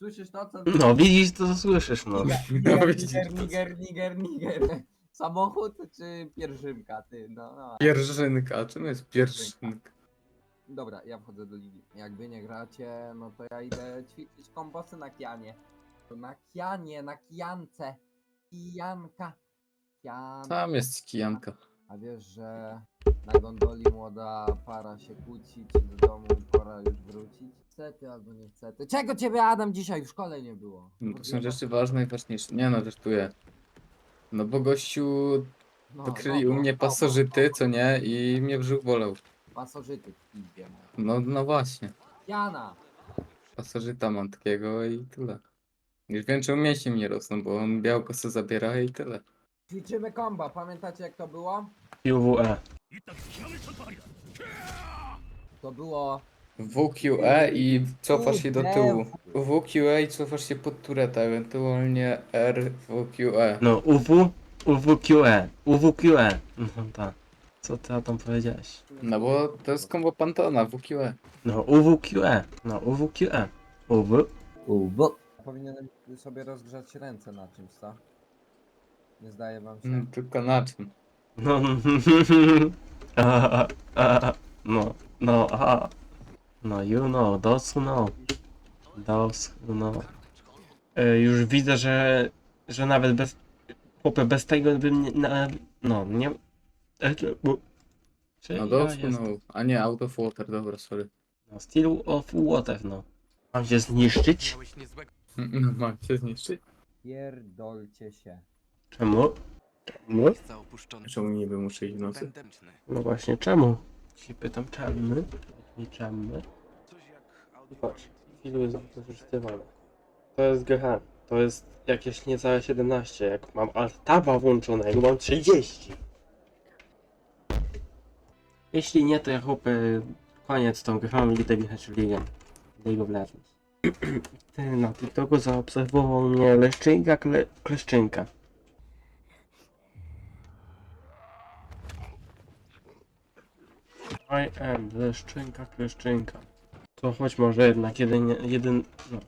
Słyszysz to, co... No, widzisz, to słyszysz, no. Niger, niger, to. niger, niger, niger. Samochód czy pierzymka, ty? No, no. Pierzynka, czym jest pierzynka? Dobra, ja wchodzę do ligi. Jak wy nie gracie, no to ja idę ćwiczyć kombosy na kianie. Na kianie, na kijance. Kijanka. Kian. Tam jest kijanka. A wiesz, że na gondoli młoda para się kłóci, ci do domu pora już wrócić? Niestety albo niestety. Czego ciebie Adam dzisiaj w szkole nie było? No to są rzeczy ważne i ważniejsze. Nie no, żartuję. No bo gościu No, odkryli no, u mnie no, pasożyty, no, co nie? I mnie brzuch bolał. Pasożyty w. No, no właśnie. Jana! Pasożyta mam takiego i tyle. Już wiem, czemu mięśnie mnie rosną, bo on białko se zabiera i tyle. Ćwiczymy komba, pamiętacie jak to było? UWE. To było... WQE i cofasz się do tyłu. WQE i cofasz się pod tureta, ewentualnie RWQE. No, UW, UWQE, UWQE. No tak. Co ty o tym powiedziałeś? No bo to jest kombo Pantona, WQE. No, UWQE. No, UWQE. UW. Ubo. Powinienem sobie rozgrzać ręce na czymś, co? Nie zdaje wam się? Mm, Tylko na czym? No, a, a, no, no, a. No, you know, those who know. Those who know. E, już widzę, że, że nawet bez, chłopie, bez tego bym nie, na, no, nie, e, bo, czy No ja jestem- no. A nie, out of water, dobra, sorry. No, Still of water, no. Mam się zniszczyć? Miałeś niezłego No mam się zniszczyć. Pierdolcie się. Czemu? Czemu? miejsca opuszczone. Czemu niby muszę iść w nocy? No właśnie, czemu? Się pytam, czemu? Nie czemu? Coś jak Patrz, ilu jest wykorzystywane. To jest GH. To jest jakieś niecałe 17. Jak mam alt-taba włączonego, mam 30. Jeśli nie, to ja chłopy koniec z tą grą i idę grać w ligę. League of Legends. Ty na TikToku zaobserwował mnie Leszczynka kle, Kleszczynka. I am Leszczynka Kleszczynka. To chodź może jednak jeden, jeden, no.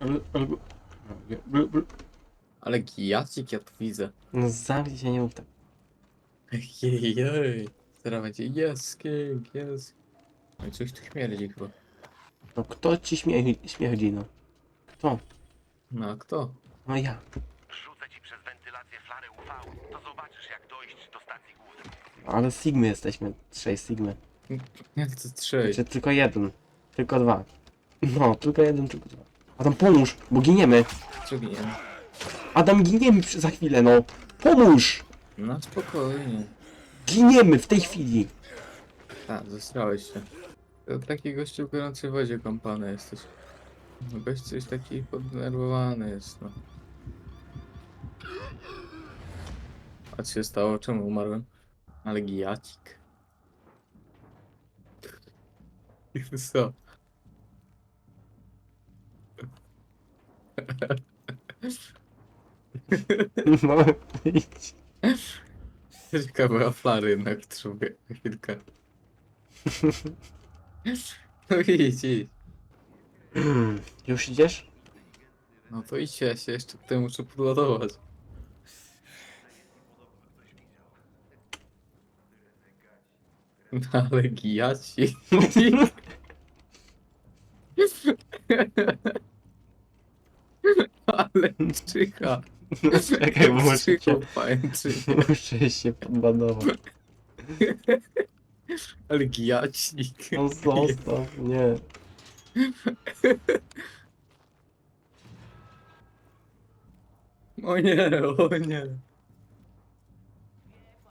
Al- Albo, no, nie, bl, bl. Ale gijacik ja tu widzę. no zamknij się, nie mów tak. Jej, jej. Teraz będzie yes, king, yes. No i coś tu śmierdzi chyba. No kto ci śmierdzi, śmierdzi no? Kto? No a kto? No ja. Rzucę ci przez wentylację flarę UV, to zobaczysz jak dojść do stacji głównej. Ale Sigmy jesteśmy, trzej Sigmy. Jak to trzej? Czy tylko jeden? Tylko dwa. No, tylko jeden, tylko dwa. Adam pomóż, bo giniemy. Co nie? Adam giniemy przy- za chwilę, no. Pomóż! No spokojnie. Giniemy w tej chwili. Tak, zestrałeś się. To taki gościu w gorącej wodzie kąpany jesteś. No gość jest taki poddenerwowany jest, no. A co się stało? Czemu umarłem? Ale gijacik. Co? No, idź. Ciekawe flary jednak człowiek na chwilkę. No idź, idź. Już idziesz? No to idź, ja się jeszcze tutaj muszę podładować. No ale gijaci. ale czyha. Czekaj, bo muszę pajęczy. muszę się podbanować. Ale gijacik. No zostaw, nie. O nie, o nie.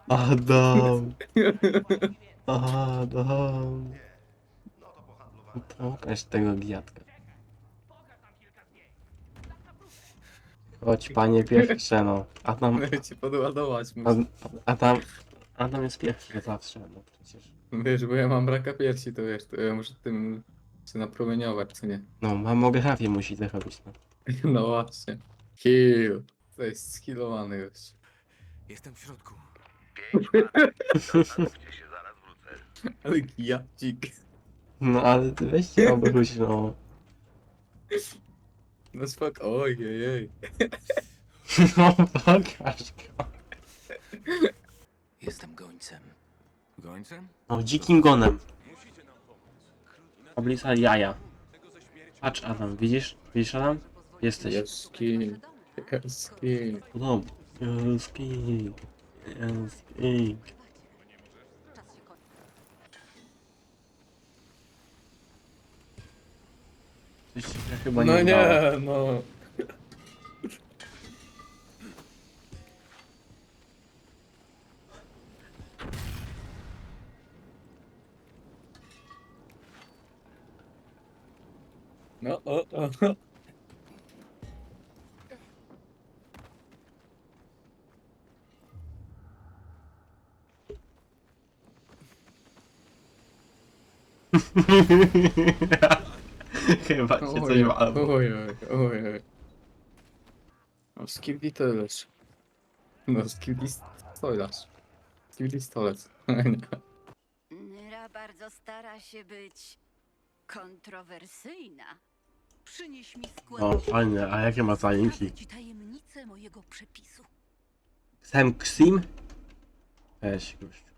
Adam. Adam. Pokaż tego giatka. Chodź panie pierwsze no. Adam, Mogę cię podładować. Ad, Adam, Adam jest pierwszy zawsze, no przecież. Wiesz, bo ja mam raka piersi, to wiesz, to ja muszę tym się napromieniować, czy nie? No, mamografię musi zrobić, no. No właśnie. Heal. To jest skillowany gość. Jestem w środku. Pięć parę. Zastanówcie się, zaraz wrócę. Ale gijacik. No ale ty weź się obróć, no. No spoko, oj, oj, oj. No pokaż go. Jestem gońcem. Gońcem? No dzikim gonem. Oblisa jaja. Patrz Adam, widzisz? Widzisz Adam? Jesteś. Jaski, jaski. No. Jest pink. Jest pink. Coś się chyba nie No udało. nie, no. No, o, o, o. Chyba się coś Oj, walło. oj, oj, oj, oj. No, skibli to lecz. No, skibli stolarz. Skibli stolec. Nyra bardzo stara się być kontrowersyjna. Przynieś mi O, składniki. fajnie, a jakie ma zajęki? Zdradzę ci tajemnicę mojego przepisu. Sam Ksim? Weź gościu.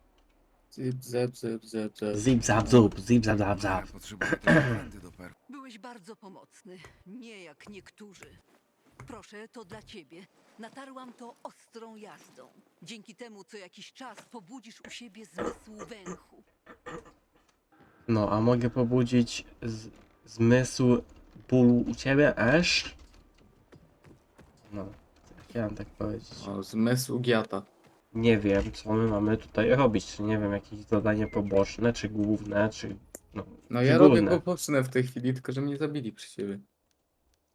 Zip, zep, zep, zep, zep. Zip zap zup, zip zap zap zap. Potrzebuję do per. Byłeś bardzo pomocny, nie jak niektórzy. Proszę, to dla ciebie. Natarłam to ostrą jazdą. Dzięki temu co jakiś czas pobudzisz u siebie zmysł węchu. No, a mogę pobudzić z, zmysł bólu u ciebie, Ash? No, mam tak powiedzieć. O, zmysł giata. Nie wiem, co my mamy tutaj robić. Czy nie wiem, jakieś zadanie poboczne, czy główne, czy... No, No czy ja robię główne. poboczne w tej chwili, tylko że mnie zabili przez ciebie.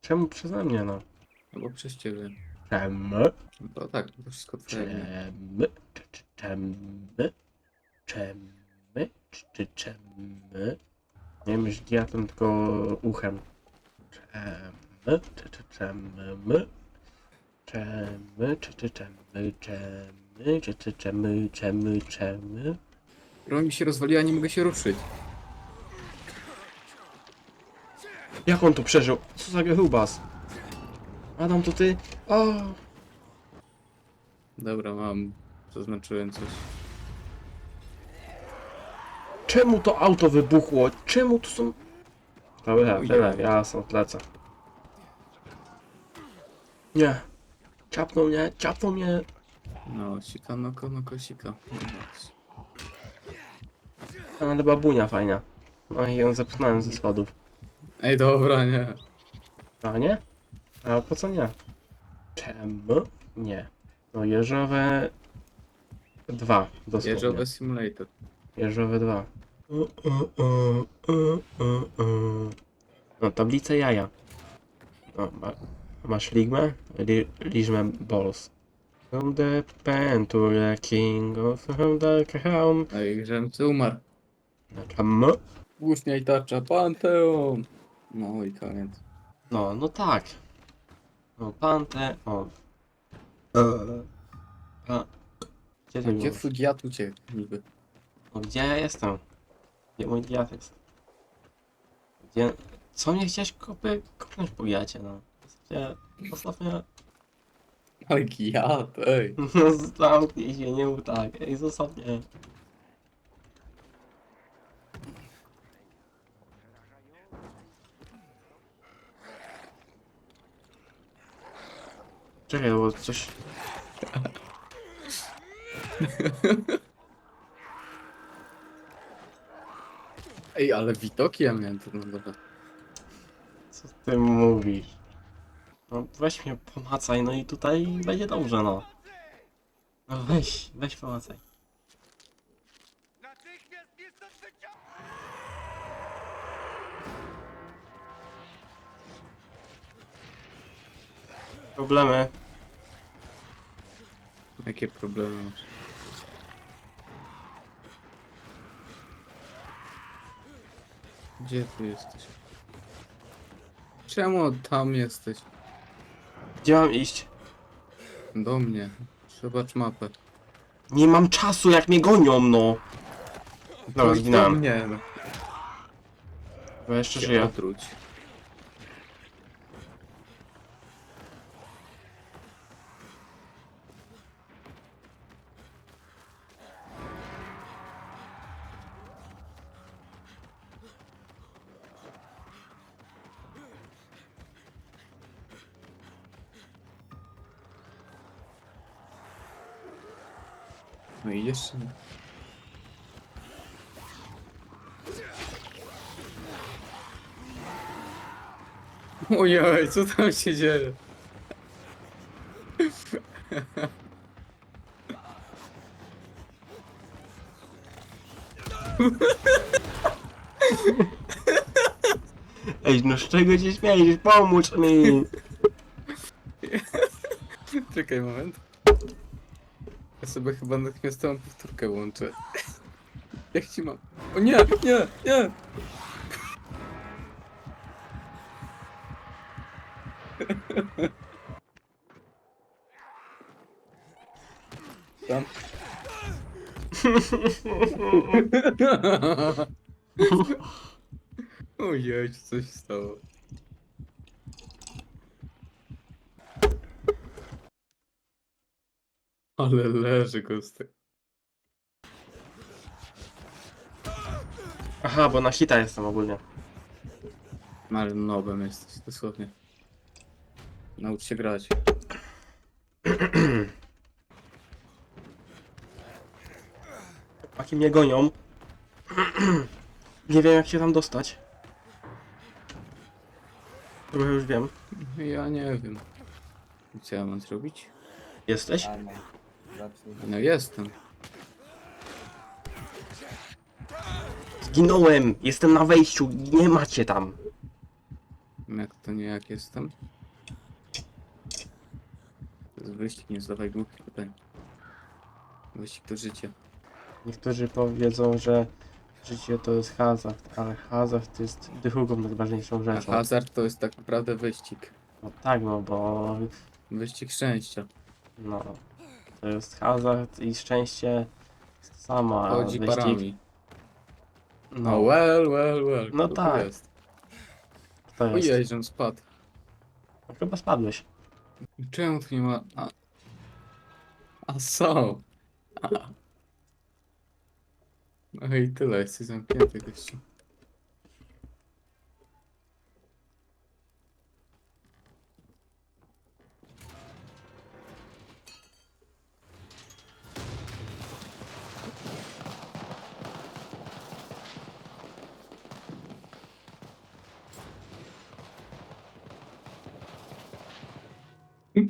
Czemu przeze mnie, no? Albo przez ciebie. Czemu? To tak, to wszystko twoje. Czemu? Czy- czy- Czemu? Czemu? Czy- Czy czemu? Nie myśl diatem, tylko uchem. Czemu? Czy czy czemu? Czemu? Czy czy czemu? Czemu? Czy czy czemu? Czemu? Czemu? Broń mi się rozwaliła, nie mogę się ruszyć. Jak on to przeżył? Co za grubas? Adam, to ty? O! Dobra, mam. Zaznaczyłem coś. Czemu to auto wybuchło? Czemu tu są... Dobra, tyle, ja są lecę. Nie. Ciapnął mnie, ciapnął mnie. No, sika, noko, noko, sika. No. Ale babunia fajna. No i ją zepchnąłem ze schodów. Ej, dobra, nie. A nie? A po co nie? Czemu? Nie. No jeżowe... Dwa, dosłownie. Jeżowe simulator. Jeżowe dwa. No, tablica jaja. No, ma, masz ligmę? Li, liczmę balls. From the pen to the king of the crown. Ej, Grzemcy umarł. Czemu? Głośnia i tarcza, Panteon! No i koniec. No, no tak. No, Panteon. Eee. A. Gdzie ty Gdzie byłeś? twój uciekł niby? No, gdzie ja jestem? Gdzie mój giat jest? Gdzie... Co mnie chciałeś kopy... kopnąć po no? Zostaw mnie... Ale giat, ej. No zamknij się, nie mów tak. Ej, zostaw mnie. Czekaj, bo coś... Ej, ale widoki ja miałem to no dobra. Co ty mówisz? No weź mnie pomacaj, no i tutaj będzie dobrze, no. No weź, weź pomacaj. Problemy. Jakie problemy masz? Gdzie ty jesteś? Czemu tam jesteś? Gdzie mam iść? Do mnie. Zobacz mapę. Nie mam czasu, jak mnie gonią, no. Dobra, Chodź do zginąłem. mnie, no. Bo jeszcze Się żyję. No i jeszcze nie. Ojej, co tam się dzieje? Ej, no z czego się śmiejesz? Pomóż mi! Czekaj moment. Sobie chyba natychmiastową powtórkę łączę. Jak ci mam? O nie, nie, nie! Tam. Ojej, coś stało. Ale leży kostek. Aha, bo na hita jestem ogólnie. Ale nobem jesteś, dosłownie. Naucz się grać. Chłopaki mnie gonią. Nie wiem jak się tam dostać. Trochę już wiem. Ja nie wiem. Co ja mam zrobić? Jesteś? Zacznij. No jestem. Zginąłem! Jestem na wejściu, nie macie tam. Jak to nie jak jestem? To jest wyścig, nie zadawaj głupich pytań. Wyścig to życie. Niektórzy powiedzą, że życie to jest hazard, ale hazard jest drugą najważniejszą A rzeczą. hazard to jest tak naprawdę wyścig. No tak, no bo Wyścig szczęścia. no, to jest hazard i szczęście jest to samo, a Chodzi wyścig, parami. no, No well, well, well. No Kto tu tak. Jest? to jest. Ojej, żem spadł. No, Chyba spadłeś. Czemu tu nie ma... A, A są. A. No i tyle, jesteś zamknięty gościu. No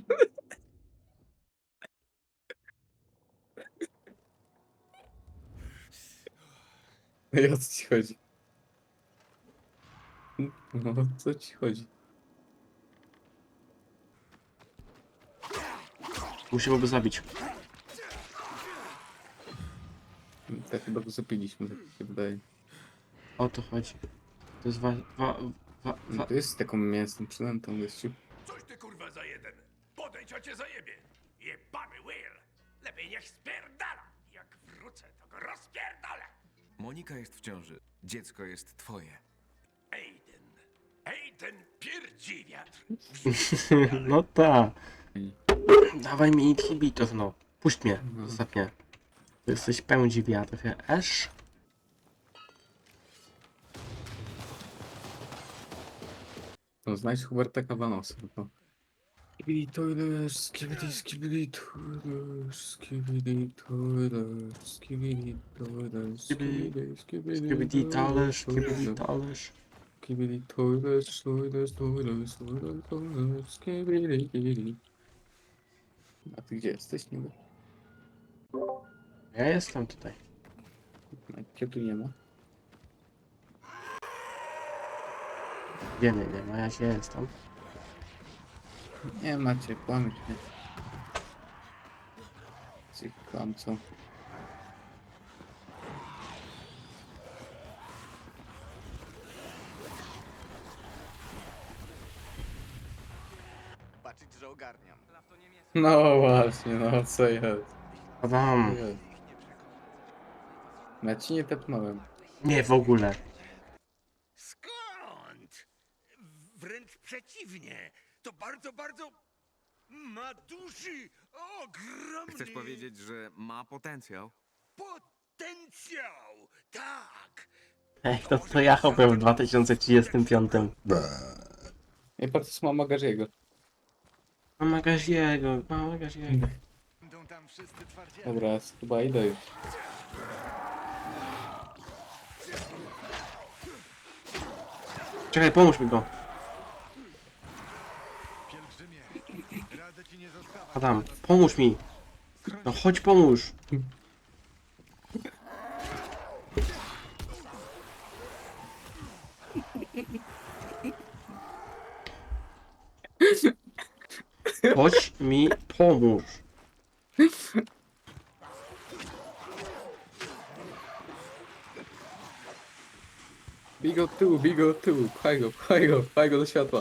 i o co ci chodzi? No, o co ci chodzi? Musimy go zabić. Tak chyba go zapiliśmy, tak mi się wydaje. O to chodzi. To jest wa... wa... wa... No wa... to jest taką mięsną przynętą gościu. Monika jest w ciąży. Dziecko jest twoje. Aiden. Aiden pierdzi wiatr. no tak. Dawaj mi inhibitor, no. Puść mnie, zostaw mnie. Ty jesteś pędzi wiatr, wiesz? To znajdź Huberta Cavanosa. No. Skibidi toilet, skibidi skibidi toilet, skibidi toilet, skibidi toilet, skibidi skibidi Skibidi talerz, skibidi toilet, talerz. skibidi toilet, toilet, toilet, toilet, toilet, skibidi skibidi. A ty gdzie jesteś niby? Ja jestem tutaj. A Cię tu nie ma. Wiem, nie wiem, a ja się jestem. Nie macie, kłamiesz mnie. Ci kłamcą. Patrzeć, że ogarniam. No właśnie, no co jest? Adam? Ja ci nie tepnąłem. nie w ogóle. Wręcz przeciwnie. To bardzo, bardzo ma duży, ogromny Chcesz powiedzieć, że ma potencjał? potencjał. Tak. Ej, to co ja chopę w 2035. Nie patrz, mama Gaziego. Mama Gaziego, mama Gaziego. Będą tam wszyscy twardziej. Dobra, chyba idę już. Czekaj, pomóż mi go. Pielgrzymie, radzę ci nie zostawać. Adam, pomóż mi. No chodź pomóż. Chodź mi pomóż. Bigo od tyłu, bigo od. Pchaj go, pchaj go, pchaj go do światła.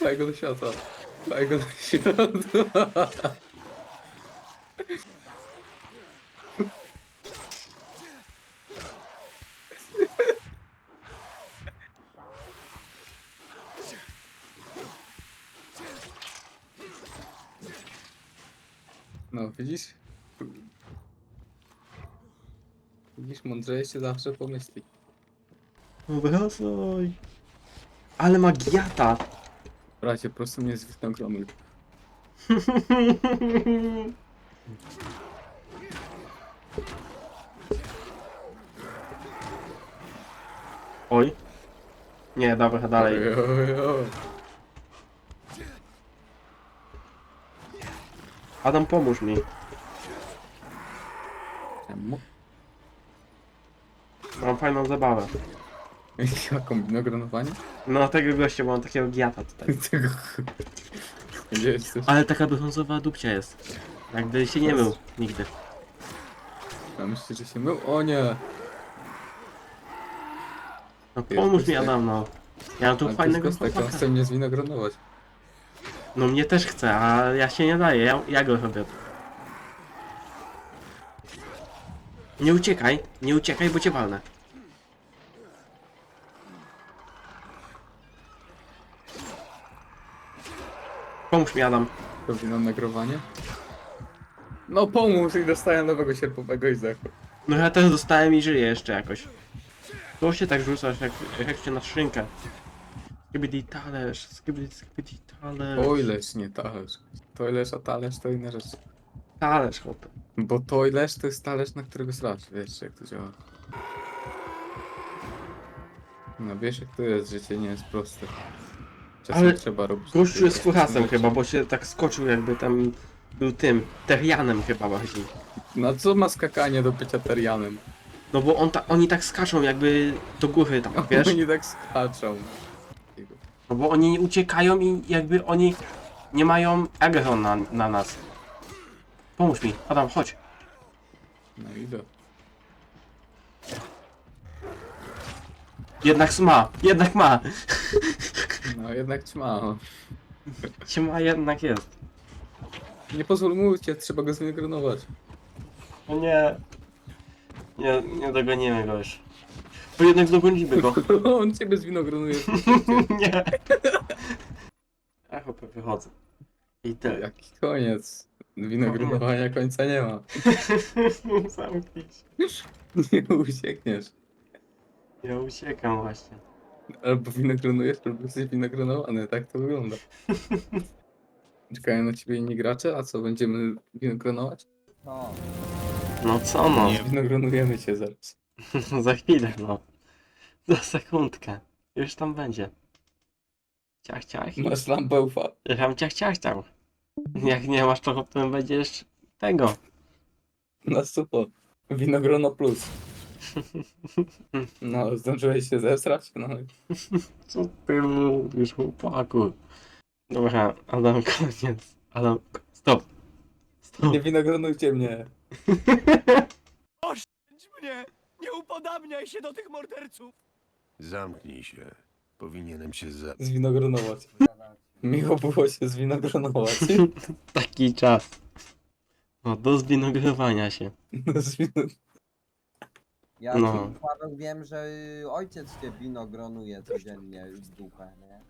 Pchaj go do światła. Pchaj go do światła. No, widzisz? Widzisz, mądrzejszy zawsze pomyśli. No wracaj. Ale ma giata. Bracie, po prostu mnie zwinogronуj. Oj. Nie, dobra, dalej. Adam, pomóż mi. Mam fajną zabawę. Jaką winogronowanie? No tego gościa mam takiego giata tutaj. Tego... Gdzie jesteś? Ale taka brązowa dupcia jest. Jakby się nie mył nigdy. A myślisz, że się mył? O nie! No pomóż mi Adam, no. Ja mam tu Ale fajnego to jest tak, on chłopaka. chce mnie zwinogronować. No mnie też chce, a ja się nie daję, ja, ja go robię. Nie uciekaj, nie uciekaj, bo cię walnę. Pomóż mi Adam. To wino nagrowanie? No pomóż i dostaję nowego sierpowego i zdechł. No ja też dostałem i żyję jeszcze jakoś. To się tak rzucasz jak, jak się na szynkę. Skibidi talerz, skibidi, skibidi talerz. Toilerz, nie talerz. Toilerz, a talerz to inna rzecz. Talerz, chłopie. Bo toilerz to jest talerz, na którego srasz. Wiesz jak to działa. No wiesz jak to jest, życie nie jest proste. Czasem Ale trzeba robić... Gościu jest rzeczy. chyba, bo się tak skoczył jakby tam był tym, terianem chyba bardziej. No co ma skakanie do bycia terianem? No bo on ta, oni tak skaczą jakby do góry tam, wiesz? Oni tak skaczą. No bo oni uciekają i jakby oni nie mają aggro na, na nas. Pomóż mi, Adam, chodź. No idę. Jednak ma, jednak ma. No jednak trzyma. Się ma, jednak jest. Nie pozwól mu uciec, trzeba go zmigronować. No nie. Nie, nie dogonimy go już. Bo jednak dogonimy go. On ciebie zwinogronuje. nie. Ja chłopie wychodzę. I tyle. Jaki koniec. Winogronowania końca nie ma. Zamknij się. Nie uciekniesz. Ja uciekam właśnie. Albo winogronujesz, albo jesteś winogronowany. Tak to wygląda. Czekają na ciebie inni gracze, a co, będziemy winogronować? No, No co no? Winogronujemy cię zaraz. Za chwilę no. Za sekundkę. Już tam będzie. Ciach, ciach. Masz lampę UV. Ram ciach, ciach tam. Jak nie masz to potem będziesz tego. Na supo. Winogrono plus. No, zdążyłeś się zesrać? No, Co ty mówisz, chłopaku? Dobra, Adam, koniec. Adam, stop. Stop. nie winogronujcie mnie. mnie! Nie upodabniaj się do tych morderców! Zamknij się. Powinienem cię za... Zwinogronować. Miło było się zwinogronować. Taki czas. No, do zwinogrowania się. No, zwino- ja No. no. wiem, że ojciec cię winogronuje codziennie w dupę, nie?